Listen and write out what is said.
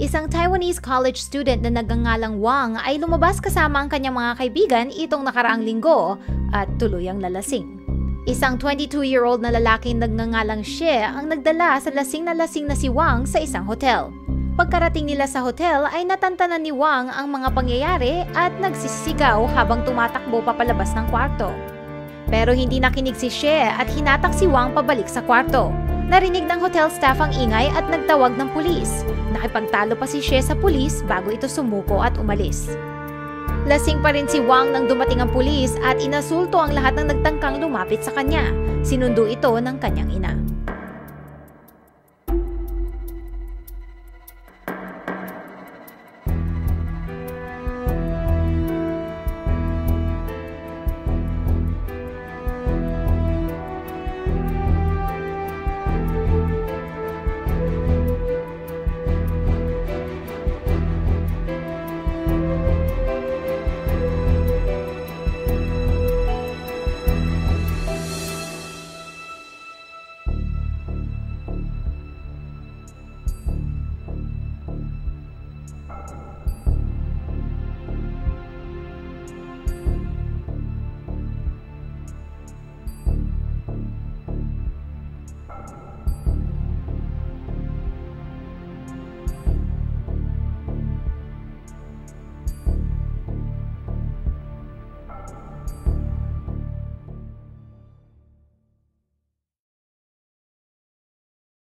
Isang Taiwanese college student na nagngangalang Wang ay lumabas kasama ang kanyang mga kaibigan itong nakaraang linggo at tuluyang nalasing. Isang 22-year-old na lalaking nagngangalang Xie ang nagdala sa lasing na lasing na si Wang sa isang hotel. Pagkarating nila sa hotel ay natantanan ni Wang ang mga pangyayari at nagsisigaw habang tumatakbo papalabas ng kwarto. Pero hindi nakinig si Xie at hinatak si Wang pabalik sa kwarto. Narinig ng hotel staff ang ingay at nagtawag ng pulis. Nakipagtalo pa si Xie sa pulis bago ito sumuko at umalis. Lasing pa rin si Wang nang dumating ang pulis at inasulto ang lahat ng nagtangkang lumapit sa kanya. Sinundo ito ng kanyang ina.